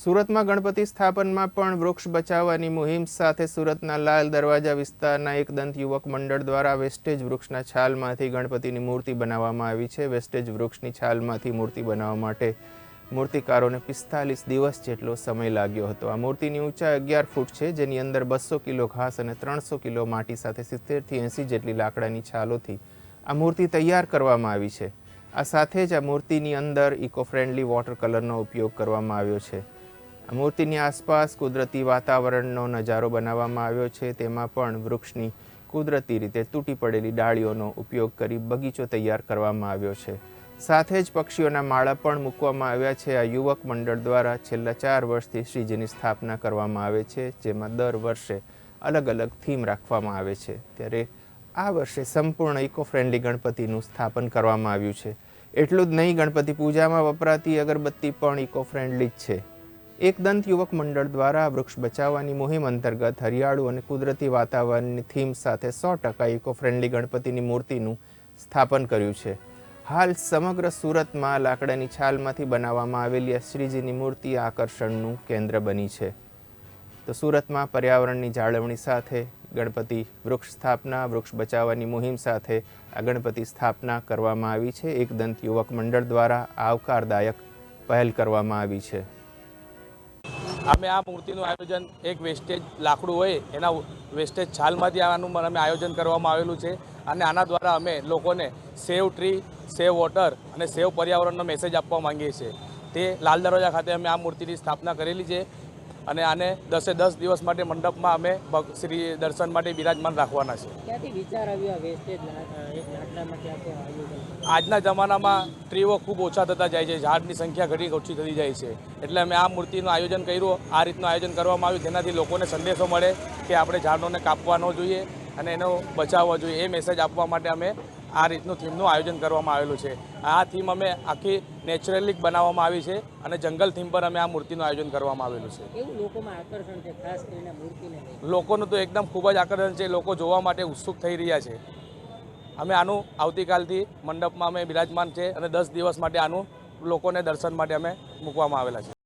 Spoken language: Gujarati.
સુરતમાં ગણપતિ સ્થાપનમાં પણ વૃક્ષ બચાવવાની મુહિમ સાથે સુરતના લાલ દરવાજા વિસ્તારના એક દંત યુવક મંડળ દ્વારા વેસ્ટેજ વૃક્ષના છાલમાંથી ગણપતિની મૂર્તિ બનાવવામાં આવી છે. વેસ્ટેજ વૃક્ષની છાલમાંથી મૂર્તિ બનાવવા માટે મૂર્તિકારોને પિસ્તાલીસ દિવસ જેટલો સમય લાગ્યો હતો. આ મૂર્તિની ઊંચાઈ અગિયાર ફૂટ છે, જેની અંદર બસો કિલો ઘાસ અને ત્રણસો કિલો માટી સાથે સિત્તેરથી એંસી જેટલી લાકડાની છાલોથી આ મૂર્તિ તૈયાર કરવામાં આવી છે. આ સાથે જ આ મૂર્તિની અંદર ઇકો ફ્રેન્ડલી વોટર કલરનો ઉપયોગ કરવામાં આવ્યો છે. મૂર્તિની આસપાસ કુદરતી વાતાવરણનો નજારો બનાવવામાં આવ્યો છે. તેમાં પણ વૃક્ષની કુદરતી રીતે તૂટી પડેલી ડાળીઓનો ઉપયોગ કરી બગીચો તૈયાર કરવામાં આવ્યો છે. સાથે જ પક્ષીઓના માળા પણ મૂકવામાં આવ્યા છે. આ યુવક મંડળ દ્વારા છેલ્લા ચાર વર્ષથી શ્રીજીની સ્થાપના કરવામાં આવે છે, જેમાં દર વર્ષે અલગ અલગ થીમ રાખવામાં આવે છે. ત્યારે આ વર્ષે સંપૂર્ણ ઇકો ફ્રેન્ડલી ગણપતિનું સ્થાપન કરવામાં આવ્યું છે. એટલું જ નહીં, ગણપતિ પૂજામાં વપરાતી અગરબત્તી પણ ઇકો ફ્રેન્ડલી જ છે. એક દંત યુવક મંડળ દ્વારા વૃક્ષ બચાવવાની મુહિમ અંતર્ગત હરિયાળું અને કુદરતી વાતાવરણની થીમ સાથે સો ટકા ઇકો ફ્રેન્ડલી ગણપતિની મૂર્તિનું સ્થાપન કર્યું છે. હાલ સમગ્ર સુરતમાં લાકડાની છાલમાંથી બનાવવામાં આવેલી આ શ્રીજીની મૂર્તિ આકર્ષણનું કેન્દ્ર બની છે. તો સુરતમાં પર્યાવરણની જાળવણી સાથે ગણપતિ વૃક્ષ સ્થાપના, વૃક્ષ બચાવવાની મુહિમ સાથે આ ગણપતિ સ્થાપના કરવામાં આવી છે. એક દંત યુવક મંડળ દ્વારા આવકારદાયક પહેલ કરવામાં આવી છે. અમે આ મૂર્તિનું આયોજન એક વેસ્ટેજ લાકડું હોય એના વેસ્ટેજ છાલમાંથી આનું અમે આયોજન કરવામાં આવેલું છે. અને આના દ્વારા અમે લોકોને સેવ ટ્રી સેવ વોટર અને સેવ પર્યાવરણનો મેસેજ આપવા માંગીએ છીએ. તે લાલ દરવાજા ખાતે અમે આ મૂર્તિની સ્થાપના કરેલી છે. અને આને દસે દસ દિવસ માટે મંડપમાં અમે શ્રી દર્શન માટે બિરાજમાન રાખવાના છે. આજના જમાનામાં ટ્રીઓ ખૂબ ઓછા થતા જાય છે ઝાડની સંખ્યા ઘણી ઓછી થતી જાય છે. એટલે અમે આ મૂર્તિનું આયોજન કર્યું આ રીતનું આયોજન કરવામાં આવ્યું જેનાથી લોકોને સંદેશો મળે કે આપણે ઝાડોને કાપવા ન જોઈએ અને એનો બચાવવો જોઈએ. એ મેસેજ આપવા માટે અમે આ રીતનું થીમનું આયોજન કરવામાં આવેલું છે. આ થીમ અમે આખી નેચરલી બનાવવામાં આવી છે અને જંગલ થીમ પર અમે આ મૂર્તિનું આયોજન કરવામાં આવેલું છે. લોકોનું તો એકદમ ખૂબ જ આકર્ષણ છે લોકો જોવા માટે ઉત્સુક થઈ રહ્યા છે. અમે આનું આવતીકાલથી મંડપમાં અમે બિરાજમાન છે અને દસ દિવસ માટે આનું લોકોને દર્શન માટે અમે મૂકવામાં આવેલા છે.